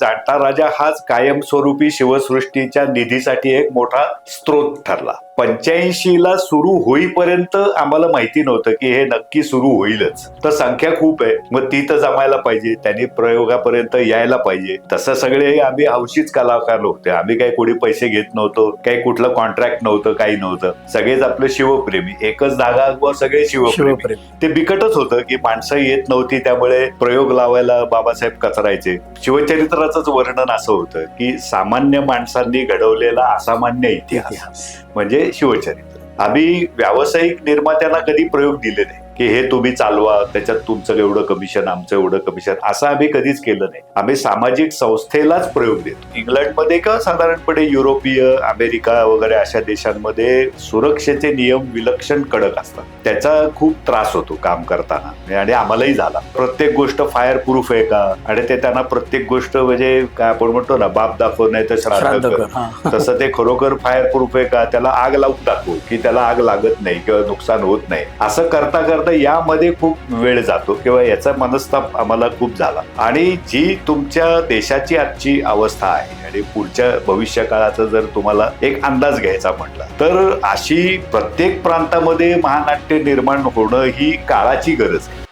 जाणता राजा हाच कायमस्वरूपी शिवसृष्टीच्या निधीसाठी एक मोठा स्रोत ठरला. पंच्याऐंशी ला सुरू होईपर्यंत आम्हाला माहिती नव्हतं की हे नक्की सुरू होईलच. तर संख्या खूप आहे. मग ती तर जमायला पाहिजे. त्यांनी प्रयोगापर्यंत यायला पाहिजे. तसं सगळे आम्ही हौशीच कलाकार होते. आम्ही काही कोणी पैसे घेत नव्हतो. काही कुठलं कॉन्ट्रॅक्ट नव्हतं. काही नव्हतं. सगळेच आपले शिवप्रेमी. एकच धागा सगळे शिवप्रेमी. ते बिकटच होतं की माणसं येत नव्हती त्यामुळे प्रयोग लावायला बाबासाहेब कचरायचे. शिवचरित्राचंच वर्णन असं होतं की सामान्य माणसांनी घडवलेला असामान्य इतिहास. म्हणजे शिवचरित्र. आम्ही व्यावसायिक निर्मात्यांना कधी प्रयोग दिले नाही. की हे तुम्ही चालवा त्याच्यात तुमचं एवढं कमिशन आमचं एवढं कमिशन असं आम्ही कधीच केलं नाही. आम्ही सामाजिक संस्थेलाच प्रयोग देतो. इंग्लंडमध्ये का साधारणपणे युरोपीय अमेरिका वगैरे अशा देशांमध्ये सुरक्षेचे नियम विलक्षण कडक असतात. त्याचा खूप त्रास होतो काम करताना. आणि आम्हालाही झाला. प्रत्येक गोष्ट फायर प्रूफ आहे का? आणि ते त्यांना प्रत्येक गोष्ट म्हणजे काय आपण म्हणतो ना बाप दाखव नाही तर श्राद्ध कर. तसं ते खरोखर फायर प्रूफ आहे का? त्याला आग लावून टाकू की त्याला आग लागत नाही किंवा नुकसान होत नाही. असं करता करता यामध्ये खूप वेळ जातो किंवा याचा मनस्ताप आम्हाला खूप झाला. आणि जी तुमच्या देशाची आजची अवस्था आहे आणि पुढच्या भविष्य काळाचा जर तुम्हाला एक अंदाज घ्यायचा म्हटला तर अशी प्रत्येक प्रांतामध्ये महानाट्य निर्माण होणं ही काळाची गरज आहे.